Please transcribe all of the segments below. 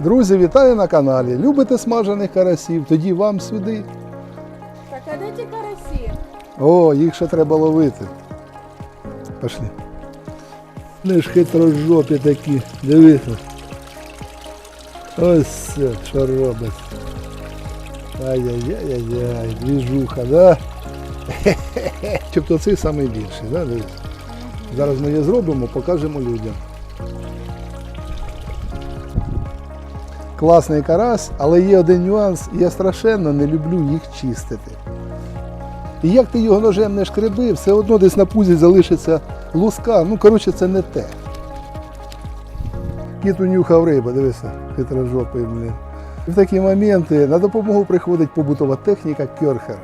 Друзі, вітаю на каналі. Любите смажених карасів? Тоді вам сюди. Так, а де ті карасі? О, їх ще треба ловити. Пошли. Вони ж хитрожопі такі. Дивіться. Ось це, що робить. Ай-яй-яй-яй, двіжуха, да? Тобто цей найбільший, да? Зараз ми її зробимо, покажемо людям. Класний карась, але є один нюанс, я страшенно не люблю їх чистити. І як ти його ножем не шкреби, все одно десь на пузі залишиться луска. Ну, коротше, це не те. Кіт унюхав риба, дивися, хитрожопий, блін. В такі моменти на допомогу приходить побутова техніка кьорхер.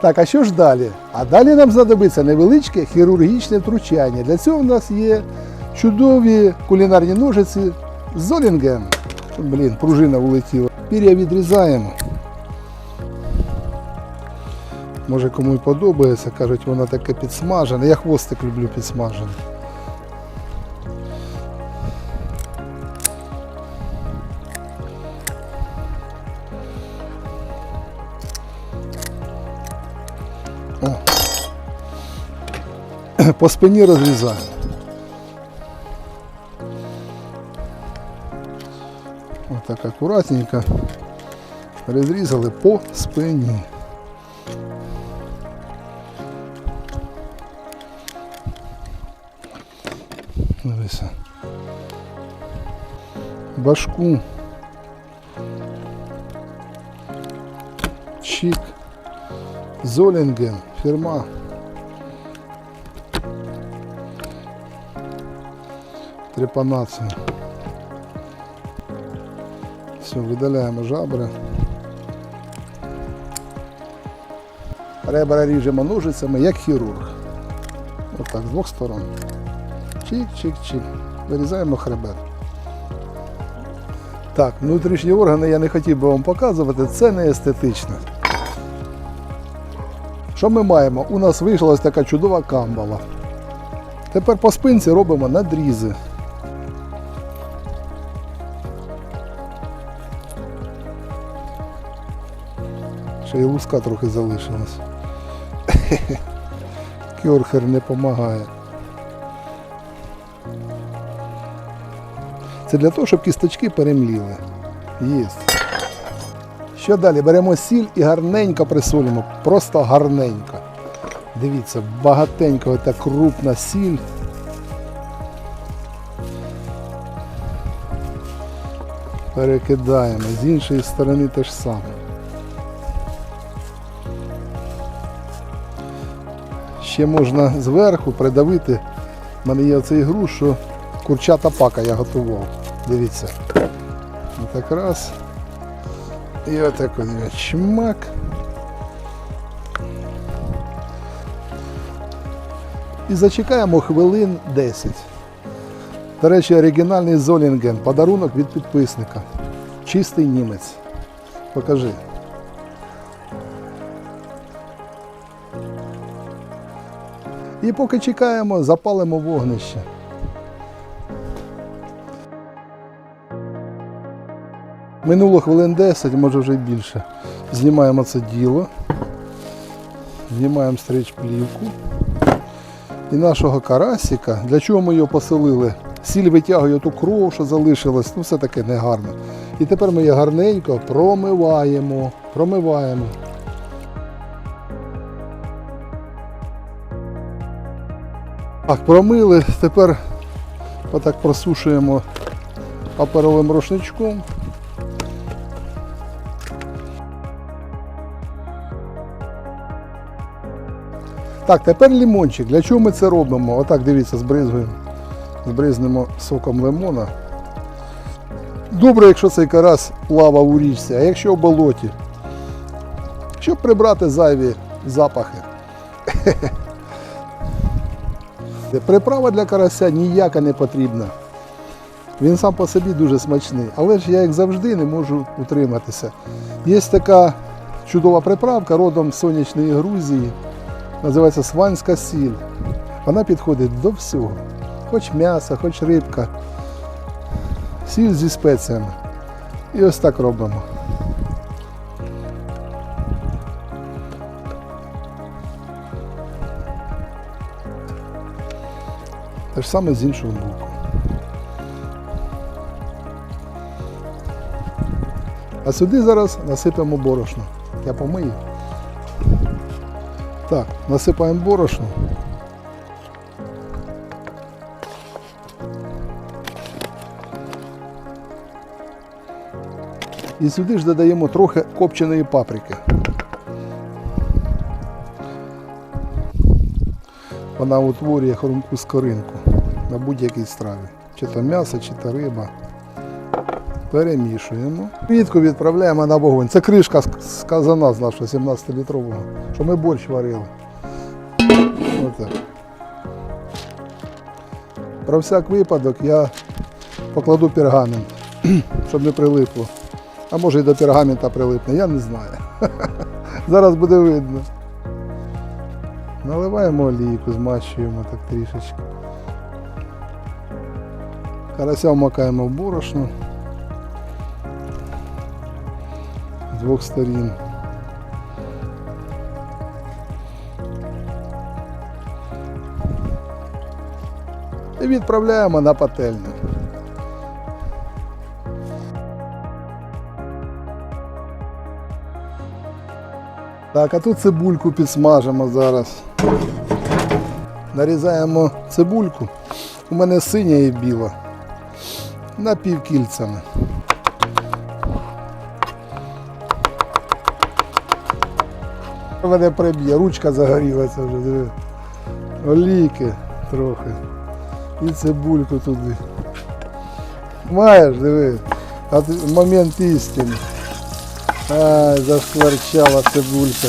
Так, а що ж далі? А далі нам знадобиться невеличке хірургічне втручання. Для цього в нас є чудові кулінарні ножиці з Золінгем. Блін, пружина улетіла. Пір'я відрізаємо. Може кому і подобається, кажуть, вона таке підсмажена. Я хвостик люблю підсмажений. По спині розрізаємо. Отак акуратненько розрізали по спині. Дивися. Башку. Чик. Золінген. Фірма. трепанацію. Все, видаляємо жабри. Ребра ріжемо ножицями, як хірург. Отак, з двох сторон. Чик-чик-чик. Вирізаємо хребет. Так, внутрішні органи я не хотів би вам показувати, це не естетично. Що ми маємо? У нас вийшла ось така чудова камбала. Тепер по спинці робимо надрізи. Ще й луска трохи залишилась. Кьорхер не допомагає. Це для того, щоб кісточки перемліли. Єсть. Що далі? Беремо сіль і гарненько присолимо. Просто гарненько. Дивіться, багатенько та крупна сіль. Перекидаємо. З іншої сторони те ж саме. Ще можна зверху придавити. У мене є оцей груш, що курчата пака я готував. Дивіться. Отак раз. І отак от чмак. І зачекаємо хвилин 10. До речі, оригінальний Золінген. Подарунок від підписника. Чистий німець. Покажи. І поки чекаємо, запалимо вогнище. Минуло хвилин 10, може вже й більше. Знімаємо це діло. Знімаємо стріч плівку. І нашого карасика, для чого ми його поселили? Сіль витягує ту кров, що залишилась, ну все таке негарно. І тепер ми її гарненько промиваємо. Промиваємо. Так, промили, тепер отак просушуємо паперовим рушничком. Так, тепер лимончик. Для чого ми це робимо? Отак, дивіться, збризгуємо. Збризнемо соком лимона. Добре, якщо цей карась плавав у річці, а якщо в болоті. Щоб прибрати зайві запахи. Приправа для карася ніяка не потрібна. Він сам по собі дуже смачний, але ж я, як завжди, не можу утриматися. Є така чудова приправка родом з сонячної Грузії, називається сванська сіль. Вона підходить до всього. Хоч м'ясо, хоч рибка. Сіль зі спеціями. І ось так робимо. Те ж саме з іншого боку. А сюди зараз насипемо борошно. Я помию. Так, насипаємо борошно. І сюди ж додаємо трохи копченої паприки. Вона утворює хрумку скоринку на будь-якій страві. Чи то м'ясо, чи то риба. Перемішуємо. Рідко відправляємо на вогонь. Це кришка з- казана з нашого 17-літрового, що ми борщ варили. Отак. Про всяк випадок я покладу пергамент, щоб не прилипло. А може і до пергамента прилипне, я не знаю. Зараз буде видно. Наливаємо олійку, змащуємо так трішечки. Карася вмакаємо в борошно. З двох сторін. І відправляємо на пательню. Так, а тут цибульку підсмажимо зараз. Нарізаємо цибульку. У мене синя і біла. Напівкільцями. Мене приб'є, ручка загорілася вже, диви. Трохи. І цибульку туди. Маєш, диви. А момент істини. Ай, зашкварчала цибулька.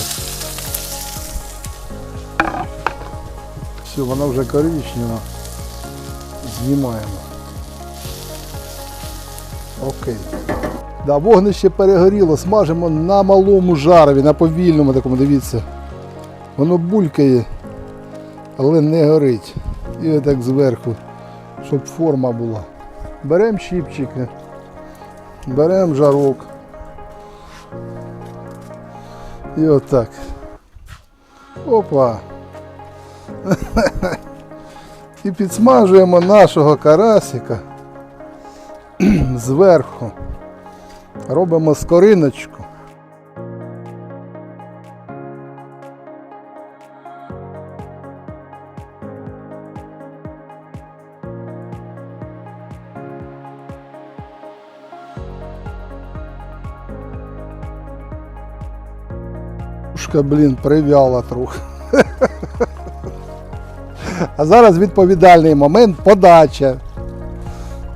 Все, вона вже коричнева. Знімаємо. Окей. Да, вогнище перегоріло, смажимо на малому жарові, на повільному такому, дивіться. Воно булькає, але не горить. І отак зверху, щоб форма була. Беремо щіпчики, беремо жарок. І отак. Опа. І підсмажуємо нашого карасика зверху. Робимо скориночку. Ушка, блін, прив'яла трохи. А зараз відповідальний момент подача.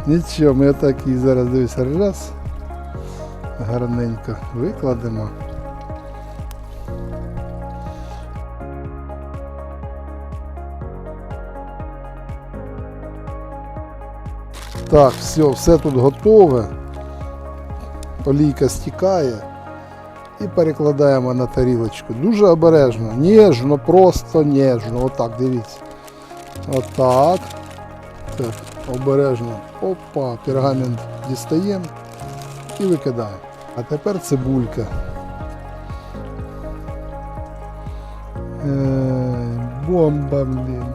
Нічого, ми отакий зараз дивися раз. Гарненько викладемо. Так, все, все тут готове. Олійка стікає і перекладаємо на тарілочку. Дуже обережно, ніжно, просто ніжно. Отак, дивіться. Отак. Так, обережно. Опа, пергамент дістаємо і викидаємо. А тепер цибулька. Ей, бомба, блін.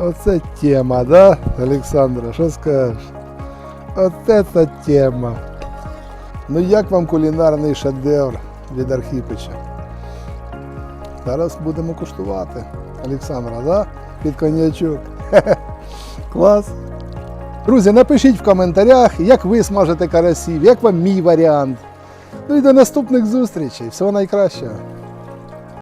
Оце тема, да, Олександра? Що скажеш? От це тема. Ну як вам кулінарний шедевр від Архіпича? Зараз будемо куштувати. Олександра, да? Під коньячок. Клас. Друзі, напишіть в коментарях, як ви смажете карасів, як вам мій варіант. Ну і до наступних зустрічей. Всього найкращого.